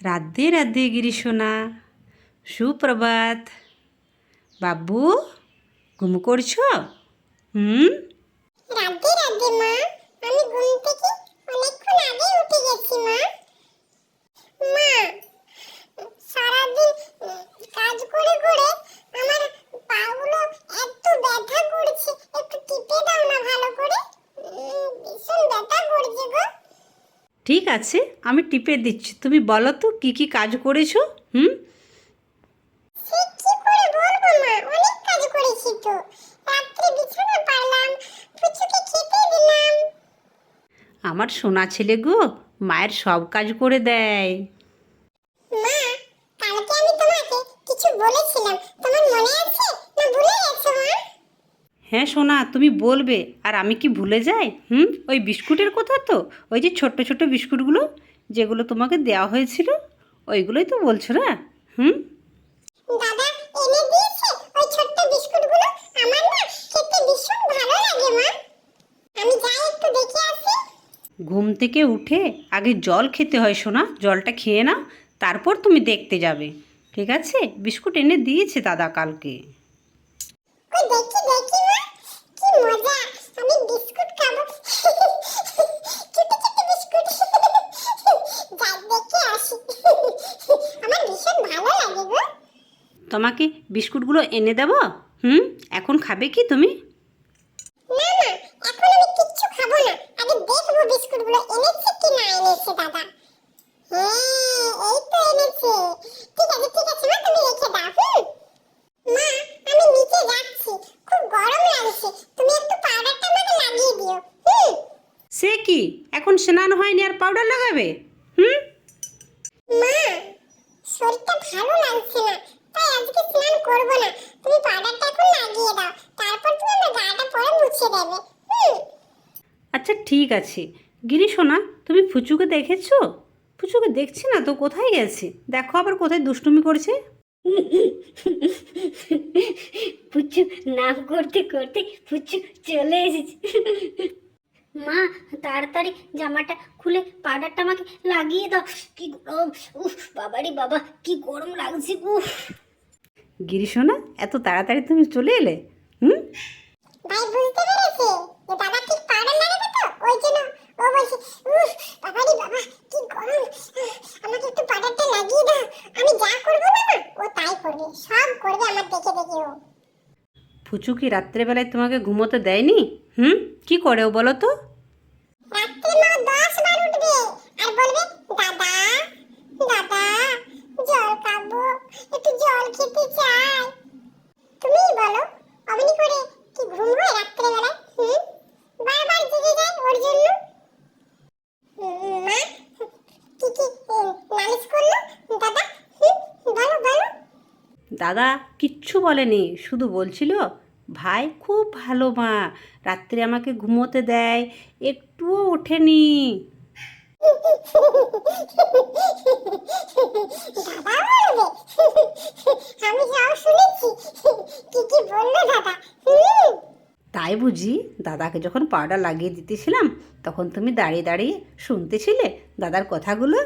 রাধে রাধে গিরিশোনা। সুপ্রভাত। বাবু, ঘুম করছ? হুম? রাধে রাধে মা। আমি ঘুম থেকে অনেকক্ষণ আগে উঠে গেছি মা মা সারাদিন উম, কাজ করে করে আমার পাগুলো এত ব্যথা করছে একটু টিপে দাও না ভালো করে উম, ভীষণ ব্যথা করছে গো ঠিক আছে আমি টিপে দিচ্ছি। তুমি বলো তো কী কী কাজ করেছ? হুম? আমার সোনা ছেলে গো মায়ের সব কাজ করে দেয়। মা কালকে আমি তোমাকে কিছু বলেছিলাম। তোমার মনে আছে? হ্যাঁ সোনা তুমি বলবে। আর আমি কি ভুলে যাই? হুম? ওই বিস্কুটের কথা তো? ওই যে ছোট্ট ছোট্ট বিস্কুটগুলো যেগুলো তোমাকে দেওয়া হয়েছিল? ওইগুলোই তো বলছো না? হুম? দাদা এনে দিয়েছে। ওই ছোট্ট বিস্কুটগুলো আমার না খেতে ভীষণ ভালো লাগে মা। আমি যাই একটু দেখে আসি। ঘুম থেকে উঠে আগে জল খেতে হয় সোনা। জলটা খেয়ে নাও তারপর তুমি দেখতে যাবে। ঠিক আছে? বিস্কুট এনে দিয়েছে দাদা কালকে। দেখি দেখি মা কি মজা আমি বিস্কুট খাব ছোট ছোট বিস্কুট যাই দেখে আসি আমার ভীষণ ভালো লাগে গো তোমাকে বিস্কুটগুলো এনে দেবো? হুম? এখন খাবে কি তুমি? না না এখন আমি কিচ্ছু খাব না। আগে দেখব বিস্কুটগুলো এনেছে কি না এনেছে দাদা। হ্যাঁ এই তো এনেছে। ঠিক আছে ঠিক আছে মা তুমি রেখে দাও হুম? মা আমি নিচে যাচ্ছি। খুব গরম লাগছে। তুমি একটু পাউডারটা আমাকে লাগিয়ে দিও হুম? সে কি? এখন স্নান হয়নি আর পাউডার লাগাবে? হুম? মা শরীরটা ভালো লাগছে না। করব না। তুমি পাউডারটা এখন লাগিয়ে দাও। তারপর তুমি আমার গাটা পরে মুছে দেবে। আচ্ছা ঠিক আছে। গিরি সোনা তুমি ফুচুকে দেখেছ? ফুচুকে দেখছি না তো কোথায় গেছে? দেখো আবার কোথায় দুষ্টুমি করছে। পুচু নাম করতে করতে পুচু চলে এসেছে। মা তাড়াতাড়ি জামাটা খুলে পাউডারটা আমাকে লাগিয়ে দাও। কি গরম। উফ বাবারি বাবা কি গরম লাগছে উফ। গিরি সোনা এত তাড়াতাড়ি তুমি চলে এলে? হুম? ভাই বুঝতে পেরেছে। যে দাদা ঠিক পাউডার লাগাবে তো? ওই জন্য ও বলছে উফ বাবারি বাবা কি গরম। আমাকে একটু পাউডারটা লাগিয়ে দাও। আমি যা করব না না ও তাই করবে। সব করবে আমার দেখে দেখে ও। ফুচু কি রাত্রেবেলায় তোমাকে ঘুমোতে দেয়নি? হুম? কি করে ও বলো তো রাত্রে মা দশ বার উঠবে আর বলবে দাদা দাদা জল খাব একটু জল খেতে চাই তুমি বলো অমনি করে কি ঘুম হয় রাত্রেবেলায় হুম বারবার জেগে যায় ওর জন্য হুম, মা কি কি উম, নালিশ করল দাদা হুম বলো বলো দাদা কিচ্ছু বলেনি শুধু বলছিল ভাই খুব ভালো মা রাত্রে আমাকে ঘুমোতে দেয় একটুও ওঠেনি। তাই বুঝি দাদাকে যখন পাউডার লাগিয়ে দিতেছিলাম তখন তুমি দাঁড়িয়ে দাঁড়িয়ে শুনতেছিলে দাদার কথাগুলো?